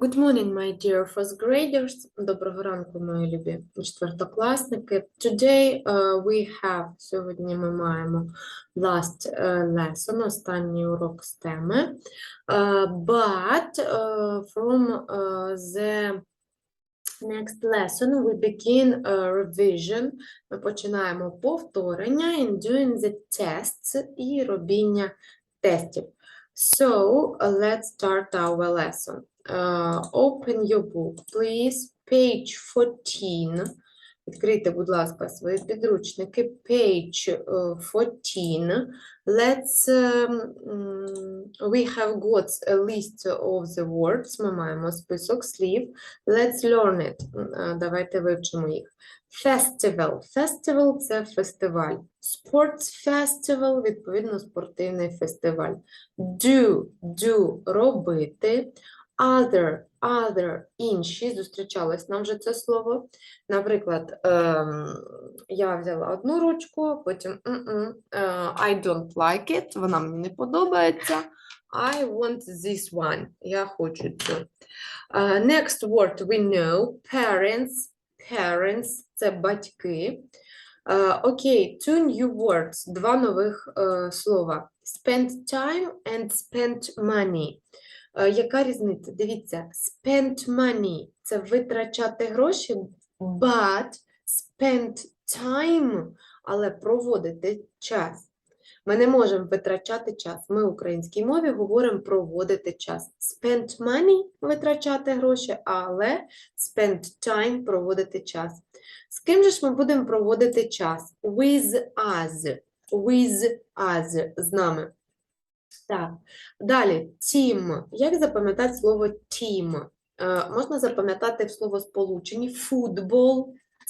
Good morning, my dear first graders. Доброго ранку, мої любі четвертокласники. Today uh, we have, сьогодні ми маємо last uh, lesson, останній урок з теми. Uh, but uh, from uh, the next lesson we begin a revision. Ми починаємо повторення in doing the tests і робіння тестів. So, uh, let's start our lesson. Uh, open your book, please. Page 14. Відкрийте, будь ласка, свої підручники. Page uh, 14. Let's, um, mm, we have got a list of the words. Ми маємо список слів. Let's learn it. М, Давайте вивчимо їх. Festival. Festival – це фестиваль. Sports festival – відповідно, спортивний фестиваль. Do, do – робити. Other, other, інші, зустрічалось нам вже це слово. Наприклад, ем, я взяла одну ручку, потім «М-м, е, I don't like it, вона мені не подобається. I want this one, я хочу цю. Е, next word we know, parents, parents – це батьки. Е, Окей, two new words, два нових е, слова. Spend time and spend money. Е, Яка різниця? Дивіться, spend money – це витрачати гроші, but spend time, але проводити час. Ми не можемо витрачати час. Ми в українській мові говоримо проводити час. Spend money – витрачати гроші, але spend time – проводити час. З ким же ж ми будемо проводити час? With us. With us. З нами. Так. Далі, team. Як запам'ятати слово team? Е, можна запам'ятати в словосполученні football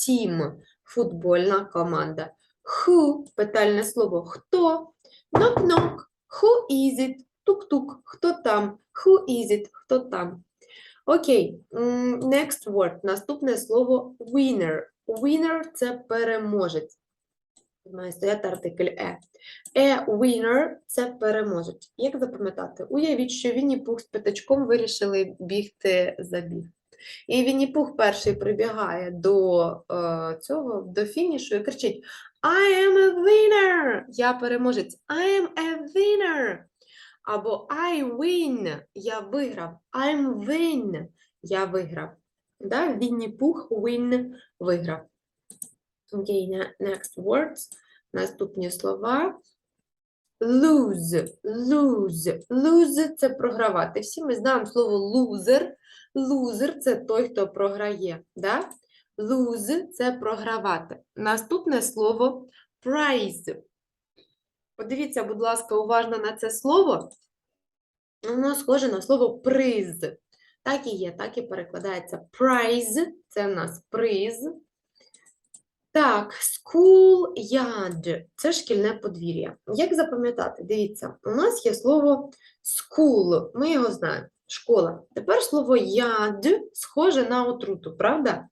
team. Футбольна команда. Who – питальне слово хто? Knock-knock. Who is it? Тук-тук. Хто там? Who is it? Хто там? Окей. Next word. Наступне слово winner. Winner – це переможець. Має стояти артикль е. A winner – це переможець. Як запам'ятати? Уявіть, що Вінні Пух з п'ятачком вирішили бігти забіг. І Вінні Пух перший прибігає до е, цього, до фінішу і кричить I am a winner! Я переможець. I am a winner! Або I win! Я виграв. I'm win! Я виграв. Да? Вінні Пух win виграв. Не- next words. Наступні слова. Lose, lose, lose – це програвати. Всі ми знаємо слово loser. Loser – це той, хто програє. Да? Lose – це програвати. Наступне слово prize. Подивіться, будь ласка, уважно на це слово. Воно схоже на слово приз. Так і є, так і перекладається. Prize – це в нас приз. Так, school yard – це шкільне подвір'я. Як запам'ятати? Дивіться, у нас є слово school, ми його знаємо, школа. Тепер слово yard схоже на отруту, правда?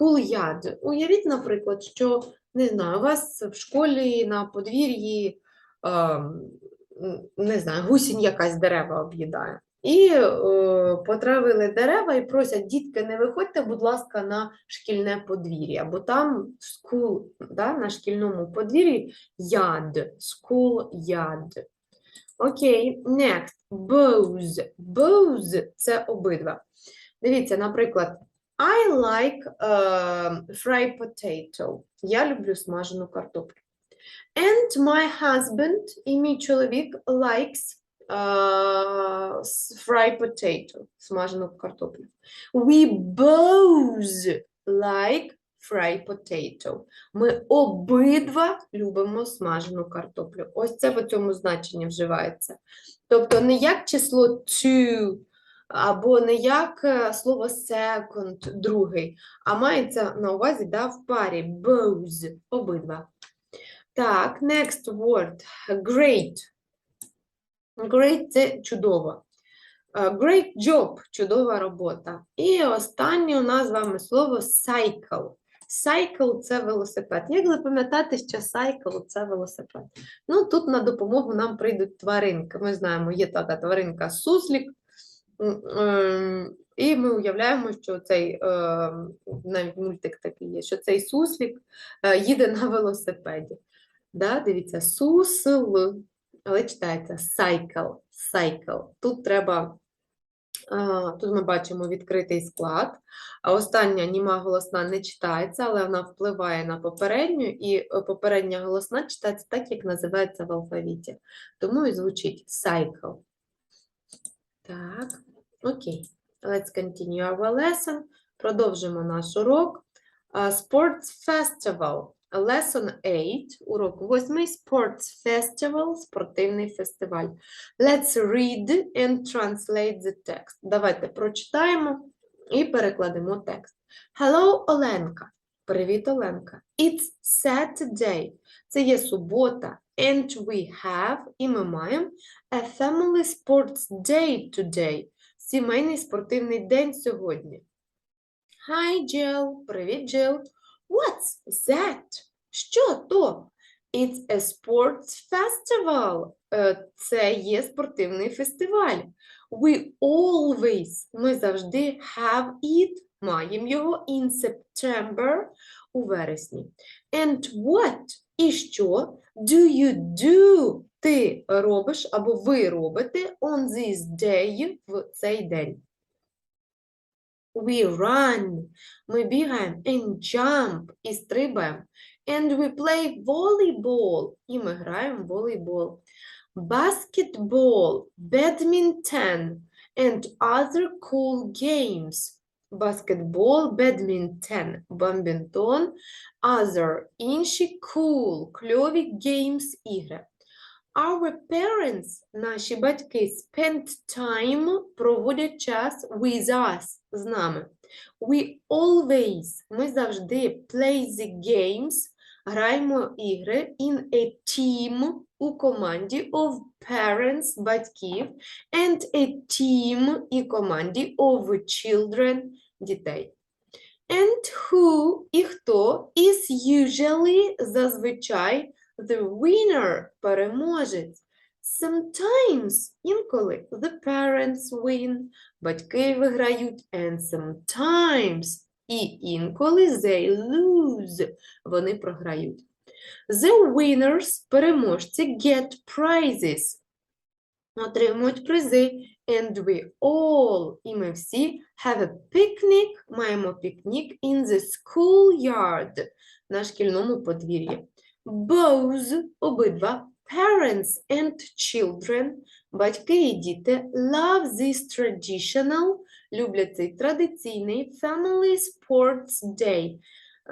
Yard. Уявіть, наприклад, що, не знаю, у вас в школі на подвір'ї, м, не знаю, гусінь якась дерева об'їдає. І е, потравили дерева і просять, дітки, не виходьте, будь ласка, на шкільне подвір'я, бо там school, да, на шкільному подвір'ї yard, school yard. Окей, next, both. Both – це обидва. Дивіться, наприклад, I like uh, fried potato. Я люблю смажену картоплю. And my husband, і мій чоловік, likes uh, fried potato, смажену картоплю. We both like fried potato. Ми обидва любимо смажену картоплю. Ось це в цьому значенні вживається. Тобто не як число two, або не як е, слово second, другий, а мається на увазі да, в парі both, обидва. Так, next word. Great. Great – це чудово. Е, Great job – чудова робота. І останнє у нас з вами слово cycle. Cycle – це велосипед. Як запам'ятати, що cycle – це велосипед? Ну, тут на допомогу нам прийдуть тваринки. Ми знаємо, є така тваринка суслік, ем, І ми уявляємо, що цей ем, навіть мультик такий є, що цей суслік е, їде на велосипеді. Да? Дивіться, сусл, але читається cycle, cycle. Тут треба, тут ми бачимо відкритий склад, а остання німа голосна не читається, але вона впливає на попередню, і е, попередня голосна читається так, як називається в алфавіті. Тому і звучить cycle. Так, окей. Let's continue our lesson. Продовжимо наш урок. Sports Festival. Lesson 8, урок 8, Sports Festival, спортивний фестиваль. Let's read and translate the text. Давайте прочитаємо і перекладемо текст. Hello, Оленка. Привіт, Оленка. It's Saturday. Це є субота. And we have, і ми маємо, a family sports day today. Сімейний спортивний день сьогодні. Hi, Jill. Привіт, Jill. What's that? Що то? It's a sports festival. Е, Це є спортивний фестиваль. We always, ми завжди have it, маємо його in September, у вересні. And what? І що do you do? Ти робиш або ви робите on this day в цей день. We run. Ми бігаємо and jump і стрибаємо. And we play volleyball. І ми граємо в волейбол. Basketball, badminton and other cool games. Баскетбол, бадмінтон, бамбінтон, other, інші cool, кльові games, ігри. Our parents, наші батьки, spend time, проводять час with us, з нами. We always, ми завжди play the games, граємо ігри in a team, у команді of parents, батьків, and a team, і команді of children, дітей. And who, і хто, is usually, зазвичай, the winner, переможець. Sometimes, інколи, the parents win, батьки виграють, and sometimes, і інколи they lose, вони програють. The winners, переможці, get prizes, отримують призи, and we all, і ми всі, have a picnic, маємо пікнік in the schoolyard, на шкільному подвір'ї. Both, обидва, parents and children, батьки і діти, love this traditional, люблять цей традиційний family sports day,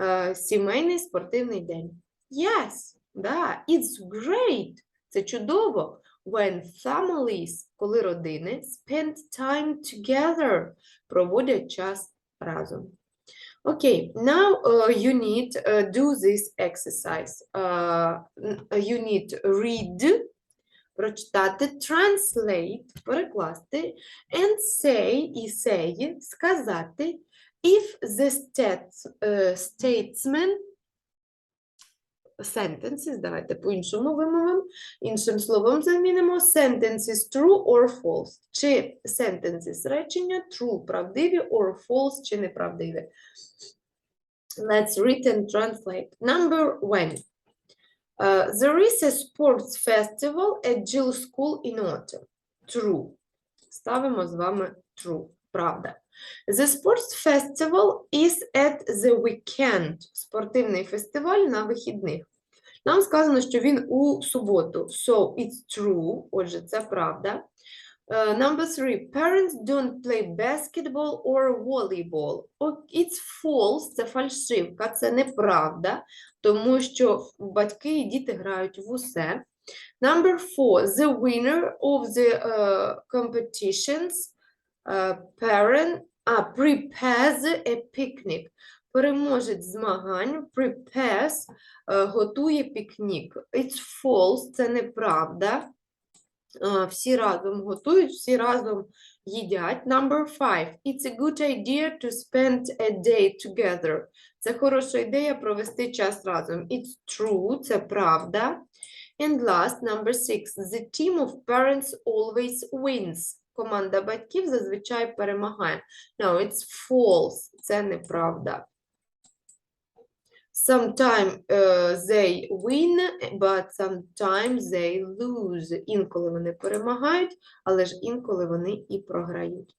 е, сімейний спортивний день. Yes, да, it's great, це чудово. When families, коли родини, spend time together, проводять час разом. Okay, now uh, you need uh, do this exercise. Uh, n- you need read, прочитати, translate, перекласти, and say, і say, сказати, if the stats, uh, statesman sentences, давайте по-іншому вимовимо, іншим словом замінимо sentences true or false. Чи sentences речення true, правдиві, or false, чи неправдиві. Let's read and translate. Number one. Uh, there is a sports festival at Jill School in autumn. True. Ставимо з вами true. Правда. The sports festival is at the weekend. Спортивний фестиваль на вихідних. Нам сказано, що він у суботу. So it's true. Отже, це правда. Uh, number three. Parents don't play basketball or volleyball. It's false. Це фальшивка, це неправда, тому що батьки і діти грають в усе. Number four. The winner of the uh, competitions uh, parent а, prepares a picnic. Переможець змагань prepares е, готує пікнік. It's false, це неправда. Е, Всі разом готують, всі разом їдять. Number five. It's a good idea to spend a day together. Це хороша ідея провести час разом. It's true, це правда. And last, number six. The team of parents always wins. Команда батьків зазвичай перемагає. No, it's false. Це неправда. Sometimes uh, they win, but sometimes they lose. Інколи вони перемагають, але ж інколи вони і програють.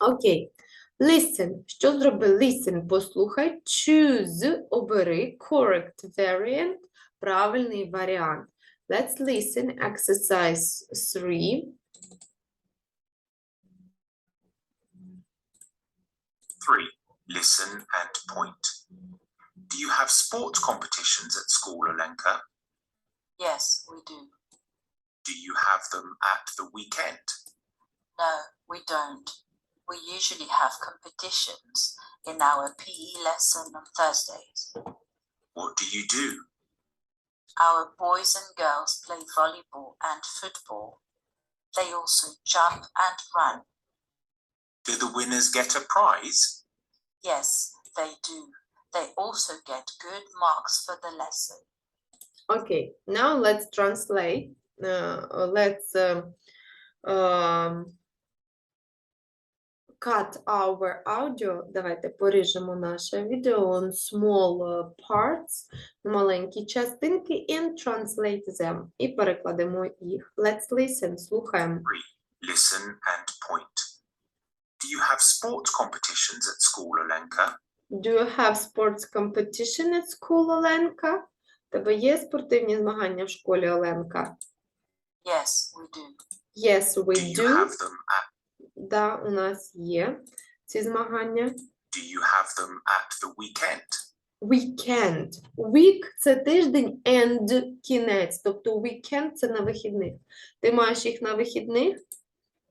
Окей. Listen. Що зроби? Listen. Послухай. Choose. Обери. Correct variant. Правильний варіант. Let's listen. Exercise 3. Three, listen and point. Do you have sports competitions at school, Olenka? Yes, we do. Do you have them at the weekend? No, we don't. We usually have competitions in our PE lesson on Thursdays. What do you do? Our boys and girls play volleyball and football. They also jump and run. Do the winners get a prize? Yes, they do. They also get good marks for the lesson. Okay, now let's translate. Uh, let's um, um, cut our audio. Давайте поріжемо наше відео on small uh, parts, маленькі частинки, and translate them. І перекладемо їх. Let's listen, слухаємо. Listen and point. Do you have sports competitions at school, Olenka? Do you have sports competition at school, Оленка? Тебе є спортивні змагання в школі, Оленка? Yes, we do. Yes, we Do you have them at Да, у нас є ці змагання. Do you have them at the weekend? Weekend. Week – це тиждень and кінець. Тобто weekend – це на вихідних. Ти маєш їх на вихідних?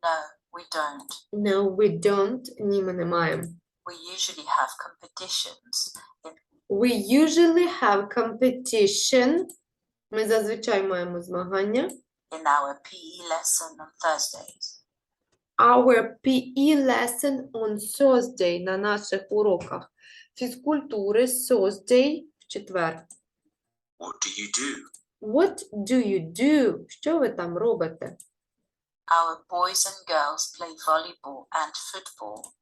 No, we don't. No, we don't. Ні, ми не маємо. We usually have competitions in We usually have competition. Ми зазвичай маємо змагання. in our PE lesson on Thursdays. Our PE lesson on Thursday на наших уроках фізкультури Thursday в четвер. What do you do? What do you do? Що ви там робите? Our boys and girls play volleyball and football.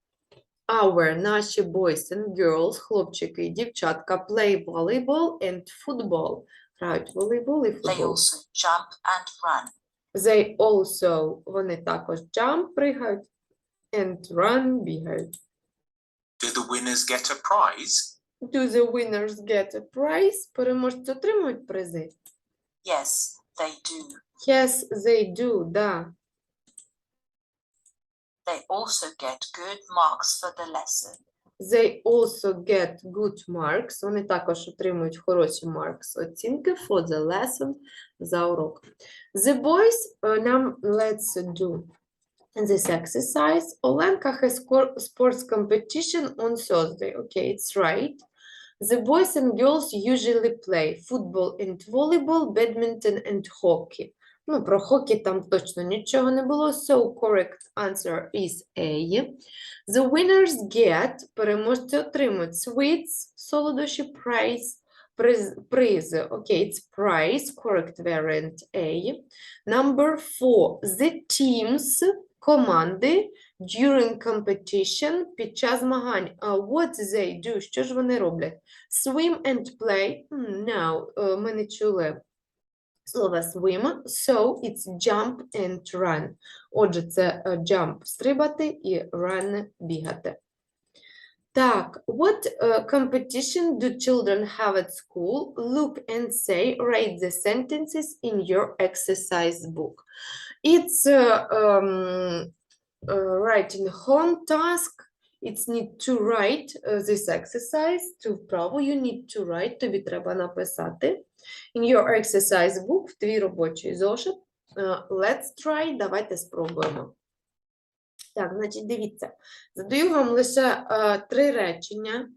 Our, наші boys and girls, хлопчики і дівчатка, play volleyball and football. Грають в волейбол і They футбол. also jump and run. They also, вони також jump, пригають, and run, бігають. Do the winners get a prize? Do the winners get a prize? Переможці отримують призи? Yes, they do. Yes, they do, да. They also get good marks for the lesson. They also get good marks. Вони також отримують хороші marks, оцінки for the lesson, за урок. The boys, uh, now let's do this exercise. Olenka has sco- sports competition on Thursday. Okay, it's right. The boys and girls usually play football and volleyball, badminton and hockey. Ну, про хокі там точно нічого не було. So correct answer is A. The winners get, переможці отримують sweets, солодощі, prize, приз, призи. Окей, it's prize, correct variant A. Number four, the teams, команди, during competition, під час змагань. Uh, what they do, що ж вони роблять? Swim and play, Hmm, no, е, ми не чули слова swim, so it's jump and run. Отже, це е, jump стрибати і run бігати. Так, what uh, competition do children have at school? Look and say, write the sentences in your exercise book. It's uh, um, uh, writing home task. It's need to write uh, this exercise. To вправу you need to write, тобі треба написати. In your exercise book, в твій робочий зошит. Uh, let's try, давайте спробуємо. Так, значить, дивіться, задаю вам лише е, три речення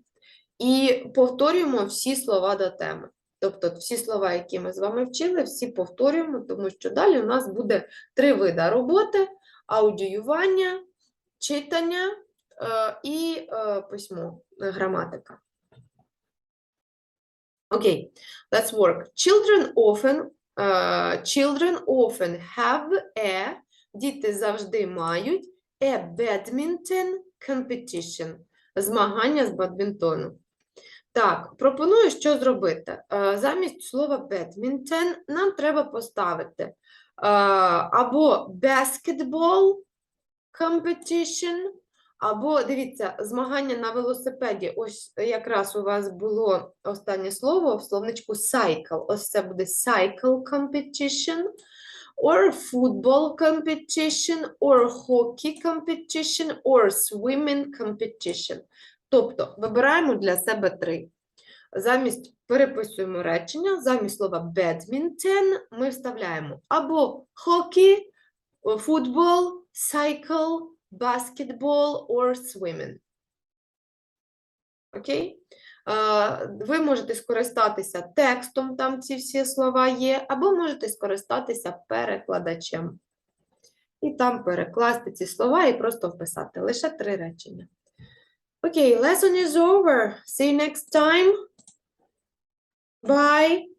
і повторюємо всі слова до теми. Тобто всі слова, які ми з вами вчили, всі повторюємо, тому що далі у нас буде три види роботи: аудіювання, читання е, і е, письмо, е, граматика. Окей, let's work. Children often, uh, children often have a діти завжди мають a badminton competition змагання з бадмінтону. Так, пропоную, що зробити. Е, Замість слова badminton нам треба поставити е, або basketball competition, або дивіться, змагання на велосипеді. Ось якраз у вас було останнє слово в словничку cycle. Ось це буде cycle competition, or football competition, or hockey competition, or swimming competition. Тобто вибираємо для себе три. Замість переписуємо речення, замість слова badminton ми вставляємо або hockey, футбол, cycle, basketball or swimming. Окей? Ви можете скористатися текстом, там ці всі слова є, або можете скористатися перекладачем. І там перекласти ці слова і просто вписати лише три речення. Окей, lesson is over. See you next time. Bye.